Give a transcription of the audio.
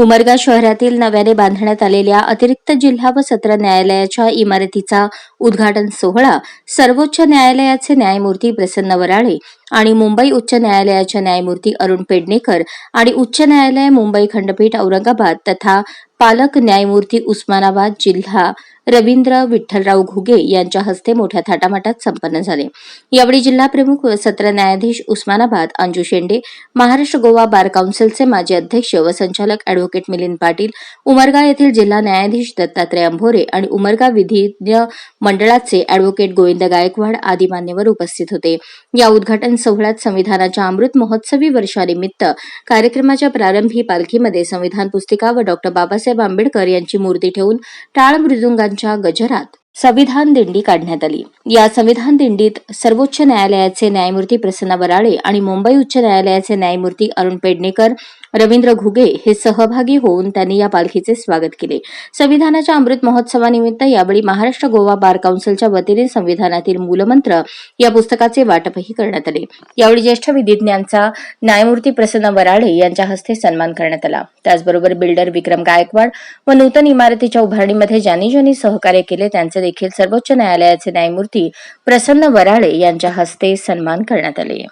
उमरगा शहरातील नव्याने बांधण्यात आलेल्या अतिरिक्त जिल्हा व सत्र न्यायालयाच्या इमारतीचा उद्घाटन सोहळा सर्वोच्च न्यायालयाचे न्यायमूर्ती प्रसन्न वराळे आणि मुंबई उच्च न्यायालयाच्या न्यायमूर्ती अरुण पेडणेकर आणि उच्च न्यायालय मुंबई खंडपीठ औरंगाबाद तथा पालक न्यायमूर्ती उस्मानाबाद जिल्हा रवींद्र विठ्ठलराव घुगे यांच्या हस्ते मोठ्या थाटामाटात संपन्न झाले. यावेळी जिल्हा प्रमुख व सत्र न्यायाधीश उस्मानाबाद अंजू शेंडे महाराष्ट्र गोवा बार काउन्सिलचे माजी अध्यक्ष व संचालक अॅडव्होकेट मिलिंद पाटील उमरगा येथील जिल्हा न्यायाधीश दत्तात्रय अंभोरे आणि उमरगा विधिज्ञ मंडळाचे अॅडव्होकेट गोविंद गायकवाड आदी मान्यवर उपस्थित होते. या उद्घाटन सोहळ्यात संविधानाच्या अमृत महोत्सवी वर्षानिमित्त कार्यक्रमाच्या प्रारंभी पालखीमध्ये संविधान पुस्तिका व डॉक्टर बाबासाहेब आंबेडकर यांची मूर्ती ठेवून टाळ मृदुंगांच्या गजरात संविधान दिंडी काढण्यात आली. या संविधान दिंडीत सर्वोच्च न्यायालयाचे न्यायमूर्ती प्रसन्न वराळे आणि मुंबई उच्च न्यायालयाचे न्यायमूर्ती अरुण पेडणेकर रवींद्र घुगे हे सहभागी होऊन त्यांनी या पालखीचे स्वागत केले. संविधानाच्या अमृत महोत्सवानिमित्त यावेळी महाराष्ट्र गोवा बार काउन्सिलच्या वतीने संविधानातील मूलमंत्र या पुस्तकाचे वाटपही करण्यात आले. यावेळी ज्येष्ठ विधिज्ञांचा न्यायमूर्ती प्रसन्न वराळे यांच्या हस्ते सन्मान करण्यात आला. त्याचबरोबर बिल्डर विक्रम गायकवाड व नूतन इमारतीच्या उभारणीमध्ये ज्यांनी ज्यांनी सहकार्य केले त्यांचे देखील सर्वोच्च न्यायालयाचे न्यायमूर्ती प्रसन्न वराळे यांच्या हस्ते सन्मान करण्यात आले.